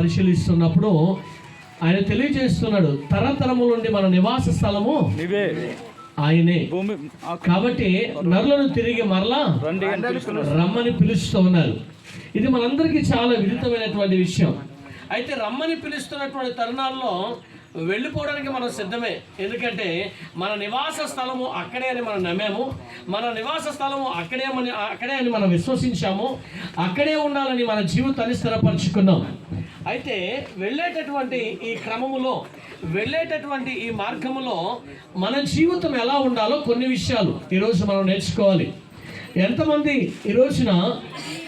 పరిశీలిస్తున్నప్పుడు ఆయన తెలియజేస్తున్నాడు తరతరముల నుండి మన నివాస స్థలము ఆయనే. కాబట్టి నరులను తిరిగి మరలా రమ్మని పిలుస్తూ ఉన్నారు. ఇది మనందరికీ చాలా విదితమైనటువంటి విషయం. అయితే రమ్మని పిలుస్తున్నటువంటి తరుణాల్లో వెళ్ళిపోవడానికి మనం సిద్ధమే. ఎందుకంటే మన నివాస స్థలము అక్కడే అని మనం నమ్మాము. మన నివాస స్థలము అక్కడే అని అక్కడే అని మనం విశ్వసించాము. అక్కడే ఉండాలని మన జీవితాన్ని స్థిరపరచుకున్నాం. అయితే వెళ్ళేటటువంటి ఈ క్రమములో వెళ్ళేటటువంటి ఈ మార్గములో మన జీవితం ఎలా ఉండాలో కొన్ని విషయాలు ఈరోజు మనం నేర్చుకోవాలి. ఎంతమంది ఈ రోజున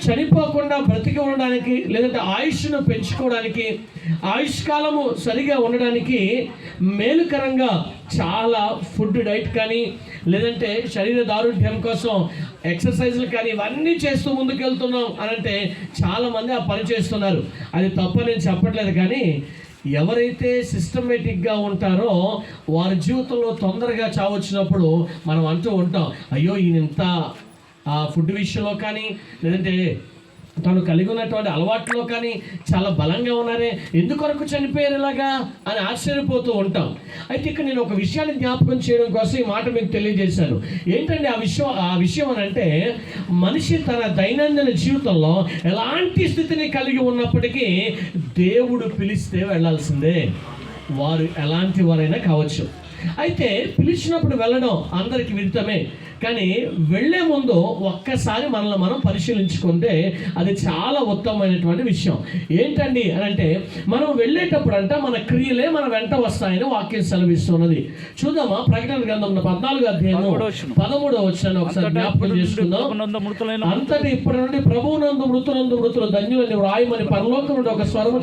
చనిపోకుండా బ్రతికి ఉండడానికి లేదంటే ఆయుష్ను పెంచుకోవడానికి ఆయుష్ కాలము సరిగా ఉండడానికి మేలుకరంగా చాలా ఫుడ్ డైట్ కానీ లేదంటే శరీర దారుఢ్యం కోసం ఎక్సర్సైజ్లు కానీ ఇవన్నీ చేస్తూ ముందుకెళ్తున్నాం అని అంటే చాలామంది ఆ పని చేస్తున్నారు. అది తప్ప నేను చెప్పట్లేదు కానీ ఎవరైతే సిస్టమేటిక్గా ఉంటారో వారి జీవితంలో తొందరగా చావచ్చినప్పుడు మనం అంటూ ఉంటాం అయ్యో ఈయన ఇంత ఆ ఫుడ్ విషయంలో కానీ లేదంటే తను కలిగి ఉన్నటువంటి అలవాట్లో కానీ చాలా బలంగా ఉన్నారే ఎందుకొరకు చనిపోయారు ఇలాగా అని ఆశ్చర్యపోతూ ఉంటాం. అయితే ఇక్కడ నేను ఒక విషయాన్ని జ్ఞాపకం చేయడం కోసం ఈ మాట మీకు తెలియజేశాను. ఏంటంటే ఆ విషయం ఆ విషయం అని అంటే మనిషి తన దైనందిన జీవితంలో ఎలాంటి స్థితిని కలిగి ఉన్నప్పటికీ దేవుడు పిలిస్తే వెళ్ళాల్సిందే. వారు ఎలాంటి వారైనా కావచ్చు. అయితే పిలిచినప్పుడు వెళ్ళడం అందరికి విదితమే. కానీ వెళ్ళే ముందు ఒక్కసారి మనల్ని మనం పరిశీలించుకుంటే అది చాలా ఉత్తమమైనటువంటి విషయం. ఏంటండి అని అంటే మనం వెళ్ళేటప్పుడు అంట మన క్రియలే మన వెంట వస్తాయని వాక్యం సెలవిస్తున్నది. చూద్దామా ప్రకటన గ్రంథం పద్నాలుగు అధ్యాయం పదమూడవ వచ్చాను ఒకసారి జ్ఞాపకం చేసుకుందాం. అంతటి ఇప్పటి నుండి ప్రభువునందు మృతునందు మృతులు ధన్యులని వ్రాయమని పరలోకం నుండి ఒక స్వరం